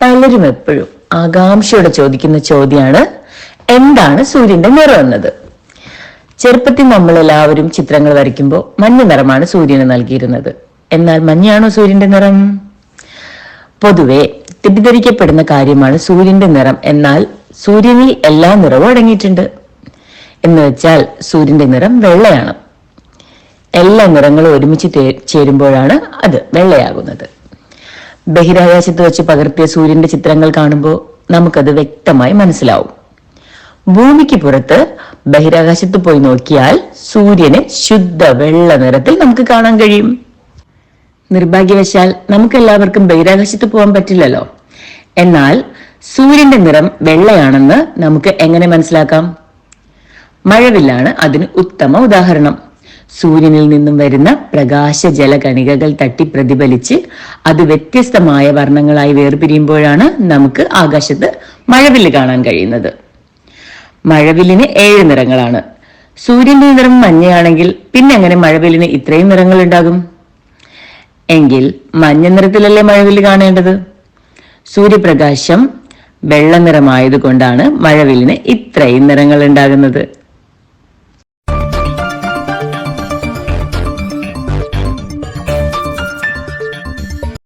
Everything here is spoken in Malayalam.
പലരും എപ്പോഴും ആകാംക്ഷയോടെ ചോദിക്കുന്ന ചോദ്യമാണ് എന്താണ് സൂര്യന്റെ നിറം എന്നത്? ചെറുപ്പത്തിൽ നമ്മൾ എല്ലാവരും ചിത്രങ്ങൾ വരയ്ക്കുമ്പോൾ മഞ്ഞ നിറമാണ് സൂര്യന് നൽകിയിരുന്നത്. എന്നാൽ മഞ്ഞയാണോ സൂര്യന്റെ നിറം? പൊതുവെ തെറ്റിദ്ധരിക്കപ്പെടുന്ന കാര്യമാണ് സൂര്യന്റെ നിറം. എന്നാൽ സൂര്യനിൽ എല്ലാ നിറവും അടങ്ങിയിട്ടുണ്ട്. എന്ന് വെച്ചാൽ സൂര്യന്റെ നിറം വെള്ളയാണ്. എല്ലാ നിറങ്ങളും ഒരുമിച്ച് ചേരുമ്പോഴാണ് അത് വെള്ളയാകുന്നത്. ബഹിരാകാശത്ത് വെച്ച് പകർത്തിയ സൂര്യന്റെ ചിത്രങ്ങൾ കാണുമ്പോൾ നമുക്കത് വ്യക്തമായി മനസ്സിലാവും. ഭൂമിക്ക് പുറത്ത് ബഹിരാകാശത്ത് പോയി നോക്കിയാൽ സൂര്യനെ ശുദ്ധ വെള്ള നിറത്തിൽ നമുക്ക് കാണാൻ കഴിയും. നിർഭാഗ്യവശാൽ നമുക്ക് എല്ലാവർക്കും ബഹിരാകാശത്ത് പോകാൻ പറ്റില്ലല്ലോ. എന്നാൽ സൂര്യന്റെ നിറം വെള്ളയാണെന്ന് നമുക്ക് എങ്ങനെ മനസ്സിലാക്കാം? മഴവില്ലാണ് അതിന് ഉത്തമ ഉദാഹരണം. സൂര്യനിൽ നിന്നും വരുന്ന പ്രകാശ ജലകണികകൾ തട്ടി പ്രതിഫലിച്ച് അത് വ്യത്യസ്തമായ വർണങ്ങളായി വേർപിരിയുമ്പോഴാണ് നമുക്ക് ആകാശത്ത് മഴവില്ല് കാണാൻ കഴിയുന്നത്. മഴവില്ലിന് ഏഴ് നിറങ്ങളാണ്. സൂര്യന്റെ നിറം മഞ്ഞയാണെങ്കിൽ പിന്നെ എങ്ങനെ മഴവില്ലിന് ഇത്രയും നിറങ്ങൾ ഉണ്ടാകും. എങ്കിൽ മഞ്ഞ നിറത്തിലല്ലേ മഴവില്ല് കാണേണ്ടത്? സൂര്യപ്രകാശം വെള്ള നിറമായതുകൊണ്ടാണ് മഴവില്ലിന് ഇത്രയും നിറങ്ങൾ ഉണ്ടാകുന്നത്.